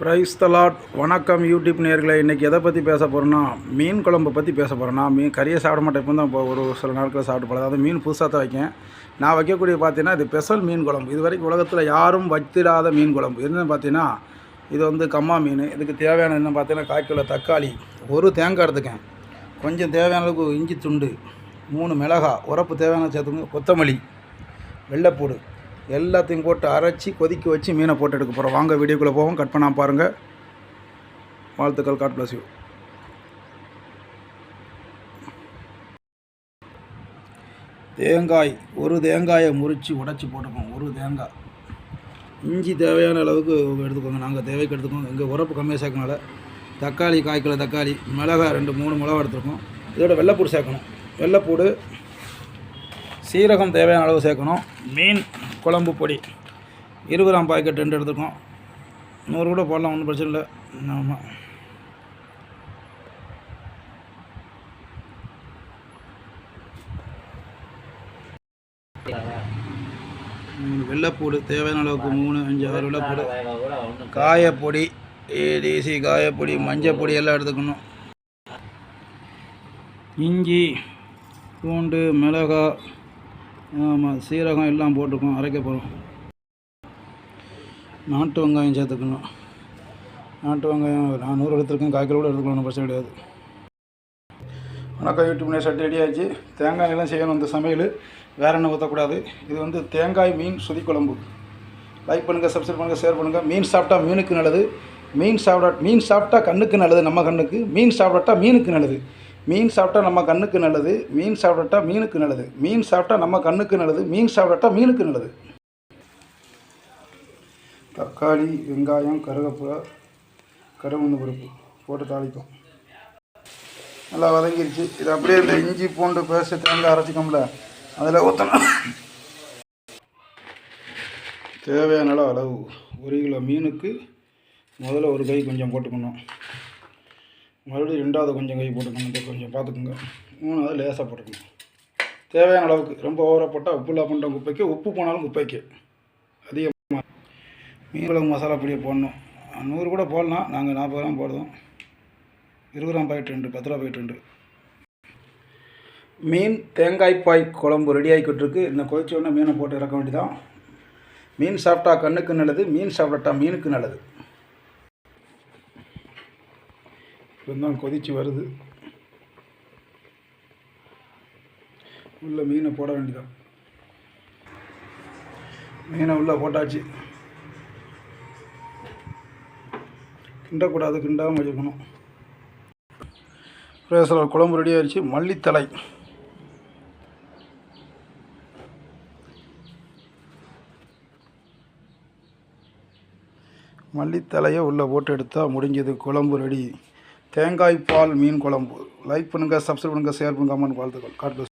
Price தலாட் வணக்கம் YouTube நேர்களை இன்றைக்கி எதை பற்றி பேச போகிறோன்னா மீன் குழம்பு பற்றி பேச போகிறேன்னா மீன் கறியை சாப்பிட மாட்டேன். இப்போ தான் இப்போ ஒரு சில நாட்களில் சாப்பிட்டு பழம் அதாவது மீன் புதுசாக தான் வைக்கேன். நான் வைக்கக்கூடிய பார்த்தீங்கன்னா இது பெசல் மீன் குழம்பு. இது வரைக்கும் உலகத்தில் யாரும் வைத்திடாத மீன் குழம்பு. என்னென்னு பார்த்தீங்கன்னா இது வந்து கம்மா மீன். இதுக்கு தேவையான என்ன பார்த்தீங்கன்னா கால் தக்காளி ஒரு தேங்காய் எடுத்துக்கேன். கொஞ்சம் தேவையான அளவுக்கு இஞ்சி துண்டு மூணு மிளகா உரப்பு தேவையான சேர்த்துங்க கொத்தமல்லி வெள்ளைப்பூடு. எல்லாத்தையும் போட்டு அரைச்சி கொதிக்க வச்சு மீனை போட்டு எடுக்க போகிறோம் வாங்க வீடியோக்குள்ளே போவோம். கட் பண்ணால் பாருங்கள் வாழ்த்துக்கள். காட் பிளஸ் யூ தேங்காய் ஒரு தேங்காயை முறித்து உடச்சி போட்டுப்போம். ஒரு தேங்காய். இஞ்சி தேவையான அளவுக்கு எடுத்துக்கோங்க. நாங்கள் தேவைக்கு எடுத்துக்கோங்க. எங்கள் உரப்பு கம்மியாக சேர்க்கனால தக்காளி கால் தக்காளி மிளகாய் ரெண்டு மூணு மிளகா எடுத்துருக்கோம். இதோட வெள்ளைப்பூடு சேர்க்கணும். வெள்ளைப்பூடு சீரகம் தேவையான அளவு சேர்க்கணும். மீன் குழம்பு பொடி. இருபது கிராம் பாக்கெட் ரெண்டு எடுத்துக்கோம் நூறு கூட போடலாம் ஒன்றும் பிரச்சனை இல்லை. ஆமாம் மூணு வெள்ளைப்பூடு தேவையான அளவுக்கு மூணு அஞ்சு ஆறு வெள்ளைப்பூடு. காயப்பொடி ஏடிசி காயப்பொடி மஞ்சள் பொடி எல்லாம் எடுத்துக்கணும். இஞ்சி பூண்டு மிளகாய் ஆமாம் சீரகம் எல்லாம் போட்டுக்கோம் அரைக்க போகிறோம் நாட்டு வெங்காயம் சேர்த்துக்கணும். நாட்டு வெங்காயம் நான் நூறு எடுத்துருக்கேன் கால் கூட எடுத்துக்கணும் ஒன்றும் பிரச்சனை கிடையாது. வணக்கம் யூடியூப் நேர் சட்டி ரெடி ஆச்சு தேங்காய் எல்லாம் செய்யணும் இந்த சமையல். வேறு என்ன ஊற்றக்கூடாது இது வந்து தேங்காய் மீன் சுதி குழம்பு. லைக் பண்ணுங்கள் சப்ஸ்கிரைப் பண்ணுங்கள் ஷேர் பண்ணுங்கள் மீன் சாப்பிட்டா மீனுக்கு நல்லது. மீன் சாப்பிடா மீன் சாப்பிட்டா கண்ணுக்கு நல்லது நம்ம கண்ணுக்கு. மீன் சாப்பிடாட்டா மீனுக்கு நல்லது. மீன் சாப்பிட்டா நம்ம கண்ணுக்கு நல்லது மீன் சாப்பிடட்டா மீனுக்கு நல்லது. மீன் சாப்பிட்டா நம்ம கண்ணுக்கு நல்லது மீன் சாப்பிடட்டா மீனுக்கு நல்லது. தக்காளி வெங்காயம் கருவேப்பிலை கருவந்து பருப்பு போட்டு தாளிக்கும் நல்லா வதங்கிருச்சு. இது அப்படியே இந்த இஞ்சி பூண்டு பேஸ்ட் தேங்காய் அரைச்சிக்கோம்ல அதில் ஊற்றணும் தேவையான அளவு அளவு. ஒரு கிலோ மீனுக்கு முதல்ல ஒரு கை கொஞ்சம் போட்டுக்கணும். மறுபடியும் ரெண்டாவது கொஞ்சம் கை போட்டுக்கணும் இந்த கொஞ்சம் பார்த்துக்குங்க. மூணாவது லேசாக போட்டுக்கணும். தேவையான அளவுக்கு. ரொம்ப ஓவராக போட்டால் உப்புலாம் பண்ணுற குப்பைக்கு. உப்பு போனாலும் குப்பைக்கு. அதிகமாக மீன் மசாலா பொடியை போடணும். நூறு கூட போடலாம் நாங்கள் நாற்பது கிராம் போடுறோம். இருபது கிராம் பாக்கெட் ரெண்டு பத்து ரூபா பாக்கெட் ரெண்டு. மீன் தேங்காய் பாய் குழம்பு ரெடி ஆகிக்கிட்டுருக்கு இந்த கொதிச்ச உடனே மீனை போட்டு இறக்க வேண்டியதான் மீன் சாப்பிட்டா கண்ணுக்கு நல்லது மீன் சாப்பிடட்டா மீனுக்கு நல்லது. இப்போதான் கொதிச்சு வருது. உள்ள மீனை போட வேண்டியதான் மீனை உள்ளே போட்டாச்சு. கிண்டக்கூடாது கிண்டாமல் வச்சுக்கணும். ரேசலர் குழம்பு ரெடி ஆயிடுச்சு மல்லித்தலை. மல்லித்தலையை உள்ளே போட்டு எடுத்தால் முடிஞ்சது. குழம்பு ரெடி தேங்காய் பால் மீன் குழம்பு. லைக் பண்ணுங்கள் சப்ஸ்கிரைப் பண்ணுங்கள் ஷேர் பண்ணுங்கள் அம்மன் வாழ்த்துக்கள். காட்டு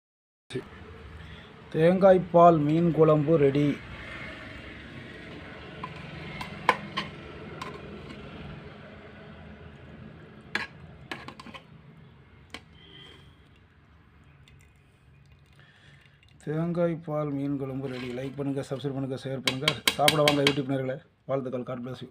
தேங்காய் பால் மீன் குழம்பு ரெடி தேங்காய் பால் மீன் குழம்பு ரெடி லைக் பண்ணுங்கள் சப்ஸ்கிரைப் பண்ணுங்கள் ஷேர் பண்ணுங்கள் சாப்பிட வாங்க யூடியூப் நேர்களை. வாழ்த்துக்கள். God bless you